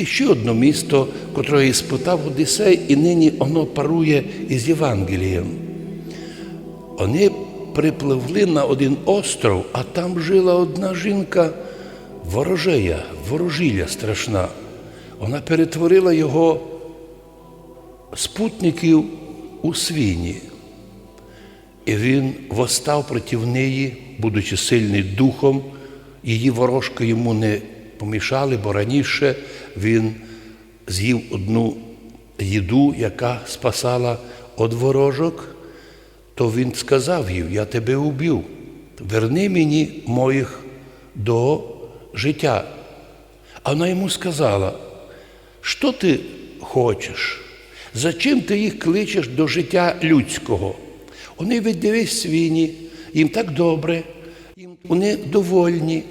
І ще одне місто, котре і спитав Одисей, і нині воно парує із Євангелієм. Вони припливли на один остров, а там жила одна жінка, ворожея, ворожілля страшна. Вона перетворила його спутників у свині. І він восстав проти неї, будучи сильний духом, її ворожки йому не помішали, бо раніше він з'їв одну їду, яка спасала від ворожок, то він сказав їй, я тебе уб'ю, верни мені моїх до життя. А вона йому сказала, що ти хочеш? Зачим ти їх кличеш до життя людського? Вони віддивись свині, їм так добре, вони довольні.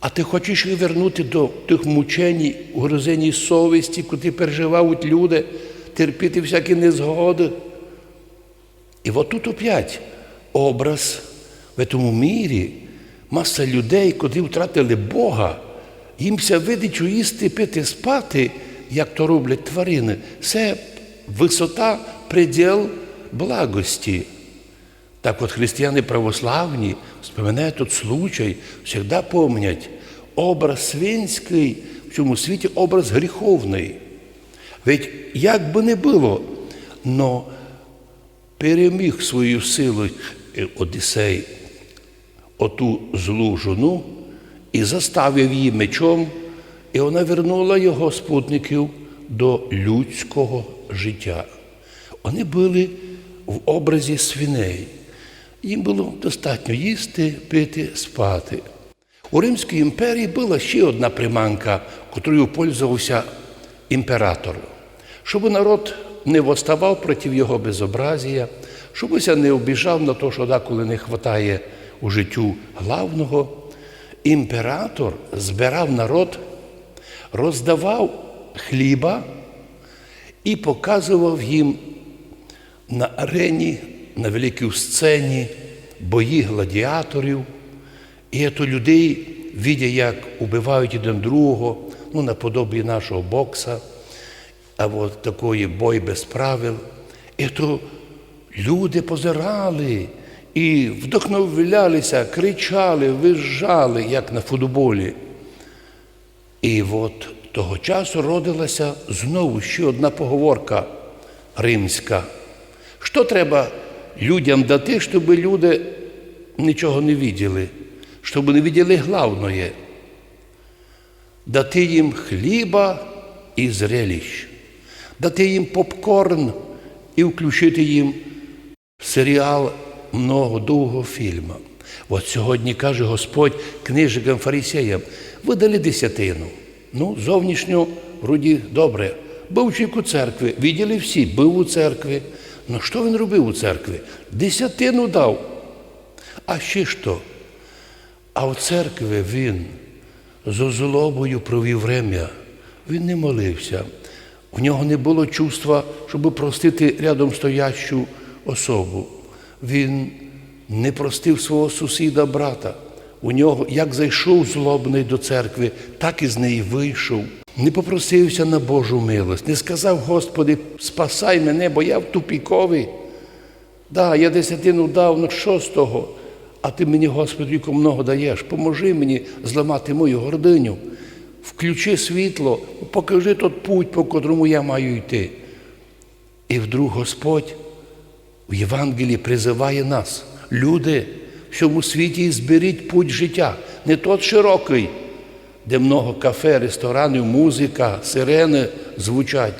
А ти хочеш їх вернути до тих мучень, угрозені совісті, куди переживають люди, терпіти всякі незгоди. І от тут опять образ в цьому мірі, маса людей, коли втратили Бога, їм ся видить їсти, пити, спати, як то роблять тварини. Це висота, предел благості. Так от християни православні, вспоминає тут случай, завжди помнять, образ свинський в цьому світі образ гріховний. Ведь як би не було, но переміг свою силу е, Одисей оту злу жону і заставив її мечом, і вона вернула його спутників до людського життя. Вони були в образі свиней. Їм було достатньо їсти, пити, спати. У Римській імперії була ще одна приманка, котрою пользувався імператор, щоб народ не восставав проти його безобразія, щобся не обіжав на те, що деколи не вистачає у життю главного. Імператор збирав народ, роздавав хліба і показував їм на арені, на великій сцені бої гладіаторів. І це людей, видя, як убивають один другого, ну, наподобі нашого бокса, або такої бой без правил. І то люди позирали і вдохновлялися, кричали, визжали, як на футболі. І от того часу родилася знову ще одна поговорка римська. Що треба людям дати, щоб люди нічого не виділи, щоб не виділи главное? Дати їм хліба і зрелищ, дати їм попкорн і включити їм серіал много довгого фільму. От сьогодні каже Господь книжникам фарисеям, видали десятину. Ну, зовнішньо, вроді, добре. Був чоловік у церкві, виділи всі, був у церкві. Ну що він робив у церкві? Десятину дав. А ще що? А в церкві він з озлобою провів врем'я. Він не молився. В нього не було чувства, щоб простити рядом стоящу особу. Він не простив свого сусіда брата. У нього, як зайшов злобний до церкви, так і з неї вийшов. Не попросився на Божу милость, не сказав, Господи, спасай мене, бо я в тупікові. Да, я десятину дав, ну що з того? А ти мені, Господи, віку много даєш. Поможи мені зламати мою гординю. Включи світло, покажи тот путь, по котрому я маю йти. І вдруг Господь в Євангелії призиває нас, люди, в цьому світі зберіть путь життя, не тот широкий, де много кафе, ресторанів, музика, сирени звучать,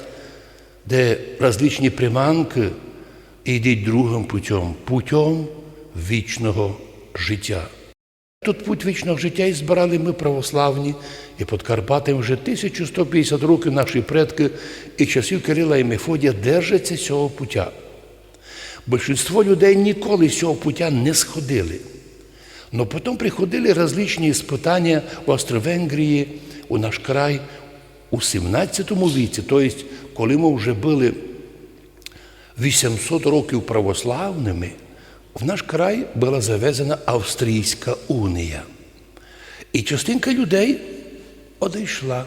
де различні приманки, і йдіть другим путем, путем вічного життя. Тут путь вічного життя і збирали ми православні, і під Карпатами вже 1150 років наші предки і часів Кирила і Мефодія держаться цього пуття. Большинство людей ніколи з цього пуття не сходили. Но потім приходили различні іспитання в Австро-Венгрії, у наш край у 17 віці, тобто, коли ми вже були 800 років православними, в наш край була завезена Австрійська унія. І частинка людей одійшла.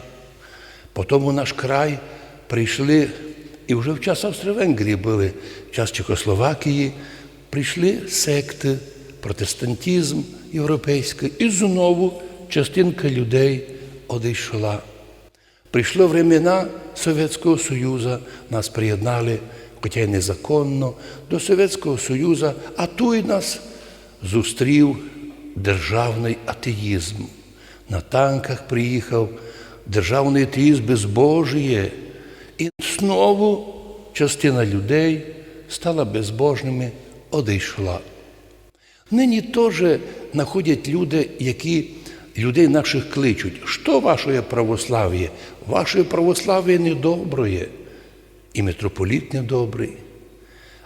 Потім у наш край прийшли, і вже в час Австро-Венгрії були, в час Чехословакії, прийшли секти, протестантизм європейський, і знову частинка людей одійшла. Прийшло времена Совєтського Союзу, нас приєднали, хоча й незаконно, до Совєтського Союзу, а тут нас зустрів державний атеїзм. На танках приїхав державний атеїзм безбожіє. І знову частина людей стала безбожними, одійшла. Нині теж знаходять люди, які людей наших кличуть. Що ваше православ'я? Ваше православ'я недоброє, і митрополіт недобрий.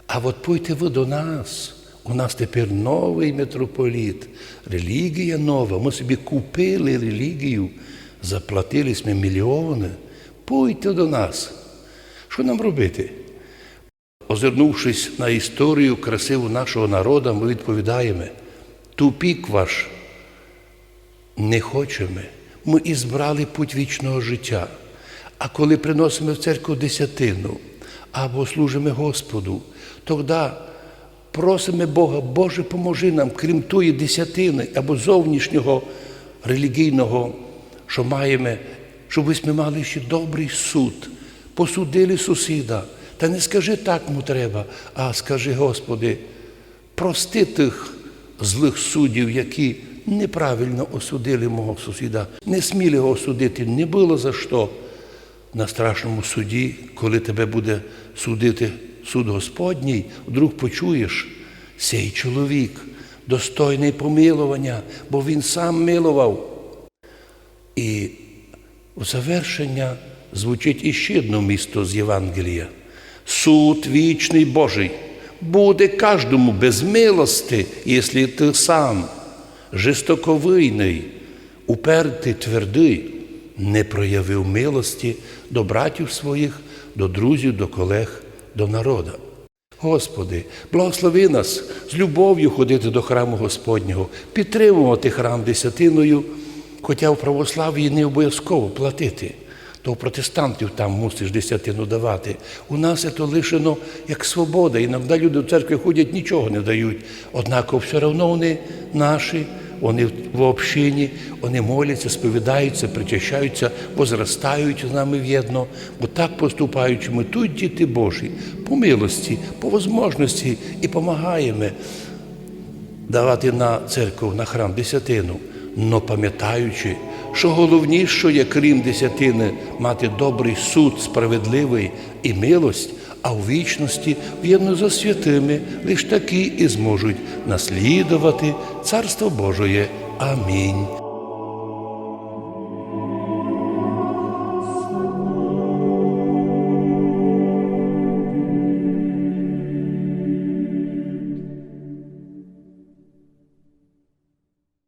А от пойте ви до нас. У нас тепер новий митрополіт, релігія нова. Ми собі купили релігію, заплатили ми мільйони. Пойте до нас. Що нам робити? Озирнувшись на історію красиву нашого народу, ми відповідаємо, тупік ваш не хочемо. Ми ізбрали путь вічного життя. А коли приносимо в церкву десятину або служимо Господу, тоді просимо Бога, Боже, поможи нам, крім тої десятини або зовнішнього релігійного, що маємо, щоб ми мали ще добрий суд, посудили сусіда. Та не скажи так йому треба, а скажи, Господи, прости тих злих суддів, які неправильно осудили мого сусіда, не сміли його осудити, не було за що. На страшному суді, коли тебе буде судити суд Господній, вдруг почуєш, цей чоловік достойний помилування, бо він сам милував. І в завершення звучить іще одне місто з Євангелія. Суд вічний Божий буде кожному без милости, якщо ти сам жестоковийний, упертий, твердий, не проявив милості до братів своїх, до друзів, до колег, до народа. Господи, благослови нас з любов'ю ходити до храму Господнього, підтримувати храм десятиною, хоча в православ'ї не обов'язково платити. То у протестантів там мусиш десятину давати. У нас це лишено як свобода. Іноді люди в церкві ходять, нічого не дають. Однак все одно вони наші, вони в общині, вони моляться, сповідаються, причащаються, возростають з нами в'єдно. Бо так поступаючи, ми тут діти Божі, по милості, по возможності і допомагаємо давати на церкву, на храм десятину, но пам'ятаючи, що головніше є, крім десятини, мати добрий суд, справедливий і милость, а у вічності в'єдно за святими лиш такі і зможуть наслідувати Царство Божоє. Амінь.